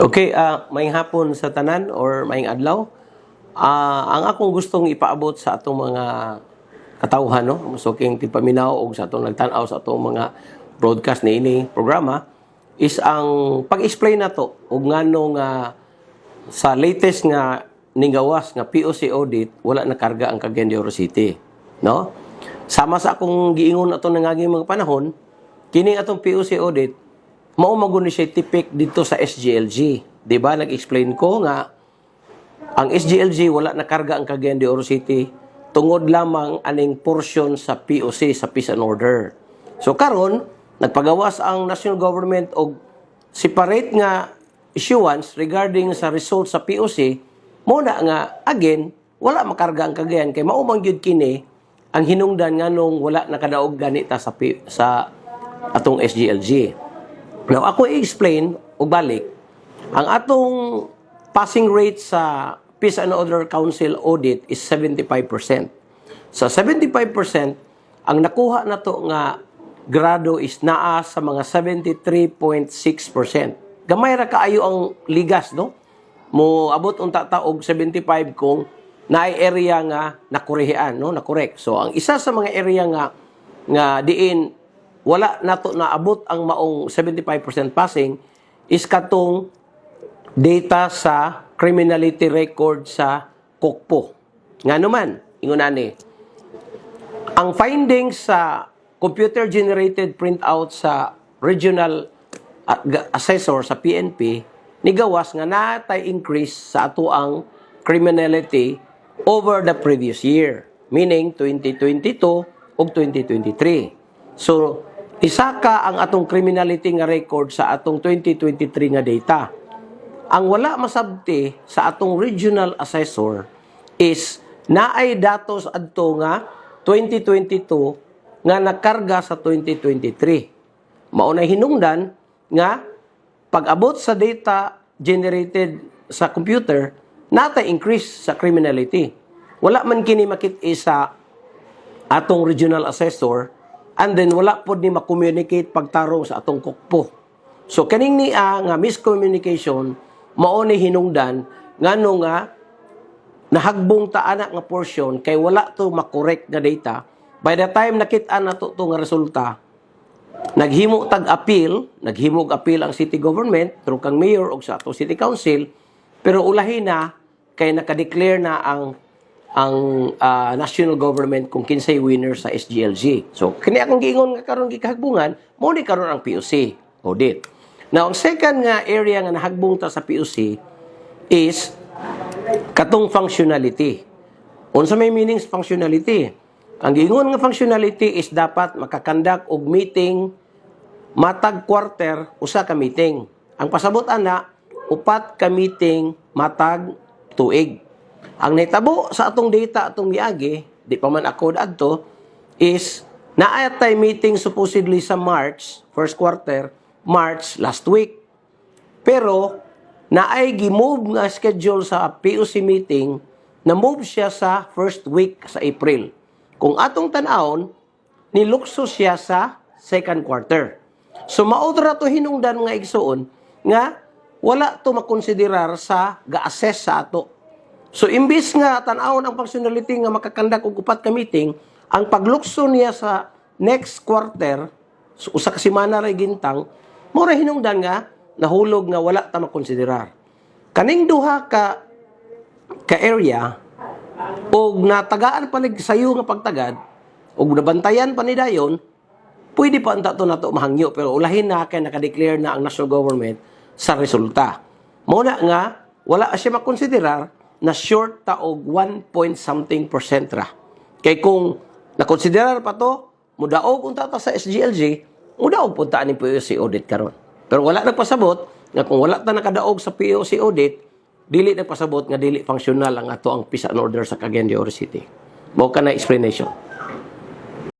Okay, ah maing hapon sa tanan or maing adlaw. Ah, ang akong gustong ipaabot sa atong mga katawhan no, musuking tipaminaw og sa atong nagtan-aw sa atong mga broadcast ni ini programa is ang pag-explain nato og ngano nga sa latest nga ningawas nga POC audit wala na karga ang Cagayan de Oro City, no? Sama sa akong giingon ato nangaging mga panahon, kini atong POC audit mao magun siya tipik dito sa SGLG. 'Di ba? Nag-explain ko nga ang SGLG wala na karga ang Cagayan de Oro City tungod lamang aning portion sa POC sa Peace and Order. So karon nagpagawas ang national government og separate nga issuance regarding sa results sa POC mo na nga again wala makarga ang Cagayan kay mao man gyud kini ang hinungdan nganong wala nakadaog ganita sa P- sa atong SGLG. Now, ako i-explain o balik, ang atong passing rate sa Peace and Order Council audit is 75%. Sa 75%, ang nakuha na to nga grado is naa sa mga 73.6%. Gamay ra kaayo ang ligas, no? Mo abot unta ta og 75 kung naay area nga nakurehean, no? Nakorek. So, ang isa sa mga area nga nga diin wala nato na abot ang maong 75% passing is katong data sa criminality record sa Kokpo. Nga naman, ingon ani. Ang findings sa computer-generated printout sa regional ga- assessor sa PNP ni gawas nga natay increase sa ato ang criminality over the previous year, meaning 2022 ug 2023. So, isa ka ang atong criminality nga record sa atong 2023 nga data. Ang wala masabti sa atong regional assessor is naay datos adto nga 2022 nga nakarga sa 2023. Maunay hinungdan nga pag-abot sa data generated sa computer, nata increase sa criminality. Wala man kini makit sa atong regional assessor and then wala pod ni ma-communicate pagtarong sa atong kukpo. So kaning ni nga miscommunication mao ni hinungdan ngano nga nahagbong ta anak nga portion kay wala to makorek nga data by the time nakit-an nato to nga resulta naghimo tag appeal naghimo appeal ang city government through kang mayor og sa atong city council pero ulahi na kay naka-declare na ang ang ah, national government kung kinsay winner sa SGLG. So kini akong giingon nga karon gikahagbungan mo ni karon ang POC audit. Now ang second nga area nga nahagbong ta sa POC is katong functionality. Unsa may meanings functionality? Ang giingon nga functionality is dapat makakandak og meeting matag quarter usa ka meeting. Ang pasabot ana upat ka meeting matag tuig. Ang naitabo sa atong data atong miagi, di pa man ako adto is naayatay meeting supposedly sa March, first quarter, March last week. Pero naay gi-move nga schedule sa POC meeting na move siya sa first week sa April. Kung atong tan-awon, nilukso siya sa second quarter. So maudra to hinungdan nga igsuon nga wala to makonsiderar sa ga-assess sa ato. So imbis nga tan-awon ang functionality nga makakandak og upat ka meeting, ang paglukso niya sa next quarter, so usa ka semana ray gintang, mo ra hinungdan nga nahulog nga wala ta makonsiderar. Kaning duha ka ka area og natagaan pa nig sayo nga pagtagad og nabantayan pa ni dayon pwede pa anta to nato mahangyo pero ulahin na kay naka-declare na ang national government sa resulta mo na nga wala siya makonsiderar na short ta og 1 point something percent ra kay kung nakonsiderar pa to mudaog unta ta sa SGLG mudaog punta ni POC audit karon pero wala nagpasabot nga kung wala ta nakadaog sa POC audit dili nagpasabot nga dili functional ang ato ang peace and order sa Cagayan de Oro City. Mao ka na explanation.